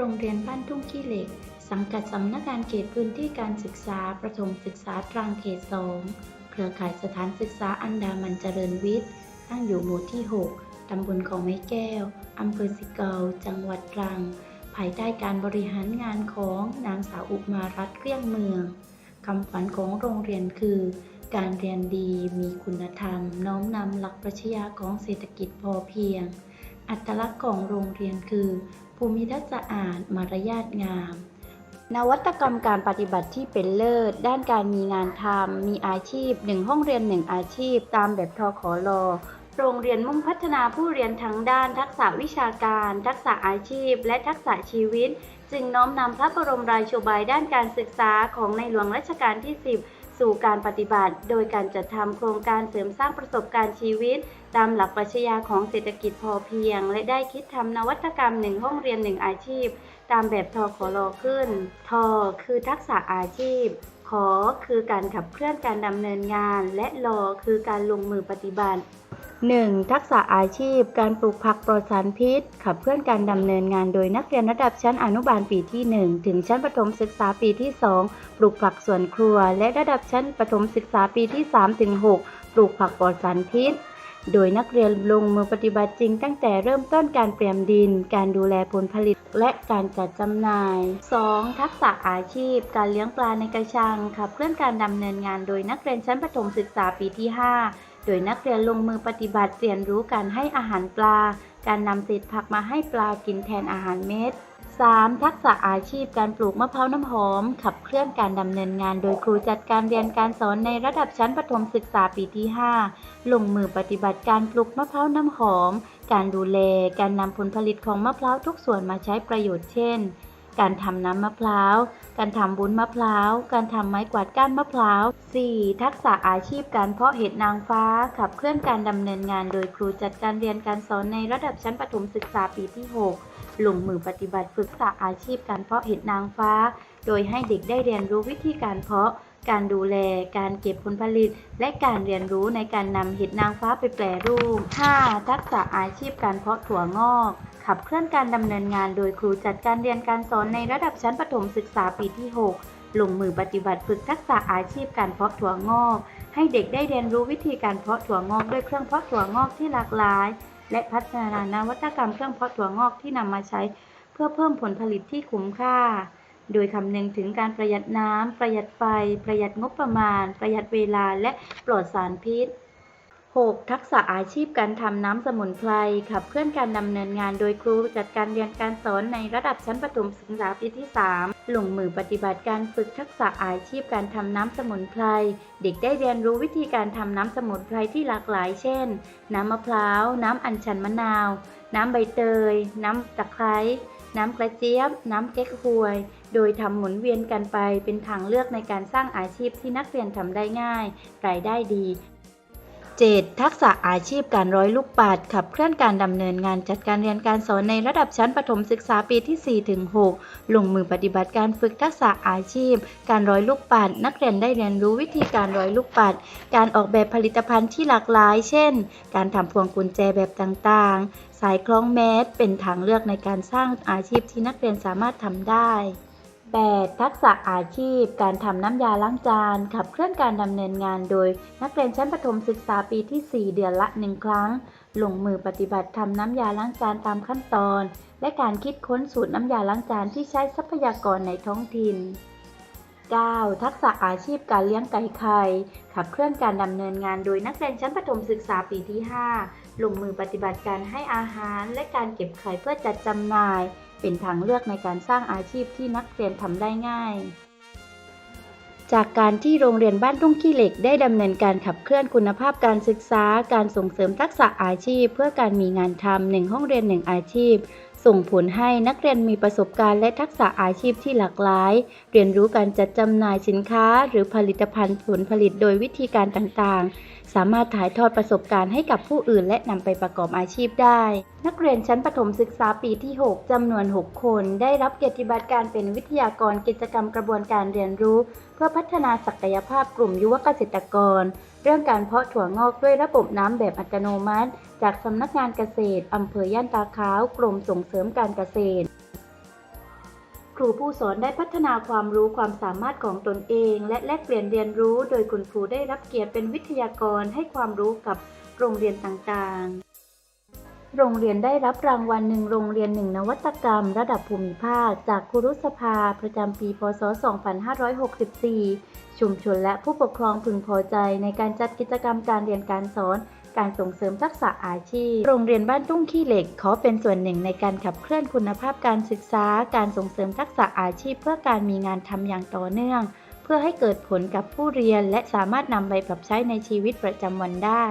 โรงเรียนบ้านทุ่งขี้เหล็ก สังกัดสำนักงานเขตพื้นที่การศึกษา ประถมศึกษาตรังเขต2เครือข่ายสถานศึกษาอันดามันเจริญวิทย์ ตั้งอยู่หมู่ที่ 6 ตำบลของไม้แก้ว อำเภอสิเกา จังหวัดตรัง ภายใต้การบริหารงานของนางสาวอุมารัตน์เกลี้ยงเมือง คำขวัญของโรงเรียนคือ การเรียนดีมีคุณธรรม น้อมนำหลักปรัชญาของเศรษฐกิจพอเพียง อัตลักษณ์ของโรงเรียนคือ ภูมิทัศน์สะอาดมารยาทงาม นวัตกรรมการปฏิบัติที่เป็นเลิศ ด้านการมีงานทำมีอาชีพ1ห้องเรียน1อาชีพ ตามแบบทอขอรอโรงเรียนมุ่งพัฒนาผู้เรียนทั้งด้านทักษะวิชาการ ทักษะอาชีพ และทักษะชีวิต จึงน้อมนำพระบรมราโชบายด้านการศึกษาของในหลวงรัชกาลที่ 10 สู่การปฏิบัติ โดยการจัดทำโครงการเสริมสร้างประสบการณ์ชีวิต ตามหลักปรัชญาของเศรษฐกิจพอเพียง และได้คิดทำนวัตกรรมหนึ่งห้องเรียนหนึ่งอาชีพ ตามแบบทขอลอขึ้นทคือทักษะอาชีพ ขอคือการขับเคลื่อนการดำเนินงาน และรอคือการลงมือปฏิบัติ 1. ทักษะอาชีพ การปลูกผักปลอดสารพิษ ขับเคลื่อนการดำเนินงานโดยนักเรียนระดับชั้นอนุบาลปีที่ 1 ถึงชั้นประถมศึกษาปีที่ 2 ปลูกผักสวนครัว และระดับชั้นประถมศึกษาปีที่ 3 ถึง 6 ปลูกผักปลอดสารพิษ โดยนักเรียนลงมือปฏิบัติจริงตั้งแต่เริ่มต้นการเตรียมดิน การดูแลผลผลิต และการจัดจำหน่าย 2. ทักษะอาชีพ การเลี้ยงปลาในกระชังขับเคลื่อนการดำเนินงานโดยนักเรียนชั้นประถมศึกษาปีที่ 5 โดยนักเรียนลงมือปฏิบัติเรียนรู้การให้อาหารปลา การนำเศษผักมาให้ปลากินแทนอาหารเม็ด 3. ทักษะอาชีพการปลูกมะพร้าวน้ำหอม ขับเคลื่อนการดำเนินงานโดยครูจัดการเรียนการสอนในระดับชั้นประถมศึกษาปีที่ 5 ลงมือปฏิบัติการปลูกมะพร้าวน้ำหอม การดูแล การนำผลผลิตของมะพร้าวทุกส่วนมาใช้ประโยชน์เช่น การทำน้ำมะพร้าว การทำบุญมะพร้าว การทำไม้กวาดก้านมะพร้าว 4. ทักษะอาชีพการเพาะเห็ดนางฟ้า ขับเคลื่อนการดำเนินงานโดยครูจัดการเรียนการสอนในระดับชั้นประถมศึกษาปีที่ 6 ลงมือปฏิบัติฝึกษาอาชีพการเพาะเห็ดนางฟ้า โดยให้เด็กได้เรียนรู้วิธีการเพาะการดูแล การเก็บผลผลิต และการเรียนรู้ในการนำเห็ดนางฟ้าไปแปรรูป 5. ทักษะอาชีพการเพาะถั่วงอก ขับเคลื่อนการดำเนินงานโดยครูจัดการเรียนการสอนในระดับชั้นประถมศึกษาปีที่ 6 ลงมือปฏิบัติฝึกทักษะอาชีพการเพาะถั่วงอก ให้เด็กได้เรียนรู้วิธีการเพาะถั่วงอกด้วยเครื่องเพาะถั่วงอกที่หลากหลาย และพัฒนานวัตกรรมเครื่องเพาะถั่วงอกที่นำมาใช้ เพื่อเพิ่มผลผลิตที่คุ้มค่า โดยคำนึงถึงการประหยัดน้ำประหยัดไฟ ประหยัดงบประมาณ ประหยัดเวลาและปลอดสารพิษ 6. ทักษะอาชีพการทำน้ำสมุนไพรขับเคลื่อนการดำเนินงานโดยครูจัดการเรียนการสอนในระดับชั้นประถมศึกษาปีที่ 3 ลงมือปฏิบัติการฝึกทักษะอาชีพการทำน้ำสมุนไพรเด็กได้เรียนรู้วิธีการทำน้ำสมุนไพรที่หลากหลาย เช่น น้ำมะพร้าว น้ำอัญชันมะนาว น้ำใบเตย น้ำตะไคร้น้ำกระเจี๊ยบ น้ำเก๊กฮวย โดยทำหมุนเวียนกันไปเป็นทางเลือกในการสร้างอาชีพที่นักเรียนทำได้ง่าย รายได้ดี 7. ทักษะอาชีพการร้อยลูกปัดขับเคลื่อนการดำเนินงานจัดการเรียนการสอนในระดับชั้นประถมศึกษาปีที่ 4 ถึง 6 ลงมือปฏิบัติการฝึกทักษะอาชีพ การร้อยลูกปัดนักเรียนได้เรียนรู้วิธีการร้อยลูกปัด การออกแบบผลิตภัณฑ์ที่หลากหลาย เช่น การทำพวงกุญแจแบบต่างๆ สายคล้องแมสเป็นทางเลือกในการสร้างอาชีพที่นักเรียนสามารถทำได้ 8. ทักษะอาชีพ การทำน้ำยาล้างจาน ขับเคลื่อนการดำเนินงานโดย นักเรียนชั้นประถมศึกษาปีที่ 4 เดือนละ 1 ครั้ง ลงมือปฏิบัติทำน้ำยาล้างจานตามขั้นตอน และการคิดค้นสูตรน้ำยาล้างจานที่ใช้ทรัพยากรในท้องถิ่น 9. ทักษะอาชีพการเลี้ยงไก่ไข่ ขับเคลื่อนการดำเนินงานโดยนักเรียนชั้นประถมศึกษาปีที่ 5 ลงมือปฏิบัติการให้อาหาร และการเก็บไข่เพื่อจัดจำหน่าย เป็นทางเลือกในการสร้างอาชีพที่นักเรียนทำได้ง่าย จากการที่โรงเรียนบ้านทุ่งขี้เหล็กได้ดำเนินการขับเคลื่อนคุณภาพการศึกษา การส่งเสริมทักษะอาชีพ เพื่อการมีงานทำหนึ่งห้องเรียนหนึ่งอาชีพ ส่งผลให้นักเรียนมีประสบการณ์และทักษะอาชีพที่หลากหลาย เรียนรู้การจัดจำหน่ายสินค้า หรือผลิตภัณฑ์ผลผลิตโดยวิธีการต่างๆ สามารถถ่ายทอดประสบการณ์ให้กับผู้อื่น และนำไปประกอบอาชีพได้ นักเรียนชั้นประถมศึกษาปีที่ 6 จำนวน 6 คน ได้รับเกียรติบัตรการเป็นวิทยากรกิจกรรมกระบวนการเรียนรู้ เพื่อพัฒนาศักยภาพกลุ่มยุวเกษตรกร เรื่องการเพาะถั่วงอกด้วยระบบน้ำแบบอัตโนมัติ จากสำนักงานเกษตรอำเภอย่านตาขาว กรมส่งเสริมการเกษตร ครูผู้สอนได้พัฒนาความรู้ความสามารถของตนเอง และแลกเปลี่ยนเรียนรู้ โดยคุณครูได้รับเกียรติเป็นวิทยากรให้ความรู้กับโรงเรียนต่างๆ โรงเรียนได้รับรางวัลหนึ่งโรงเรียนหนึ่งนวัตกรรม ระดับภูมิภาค จากครุสภา ประจำปี พศ 2564 ชุมชนและผู้ปกครองพึงพอใจในการจัดกิจกรรมการเรียนการสอน การส่งเสริมทักษะอาชีพ โรงเรียนบ้านตุ้งขี้เหล็ก ขอเป็นส่วนหนึ่งในการขับเคลื่อนคุณภาพการศึกษา การส่งเสริมทักษะอาชีพ เพื่อการมีงานทำอย่างต่อเนื่อง เพื่อให้เกิดผลกับผู้เรียนและสามารถนำไปปรับใช้ในชีวิตประจำวันได้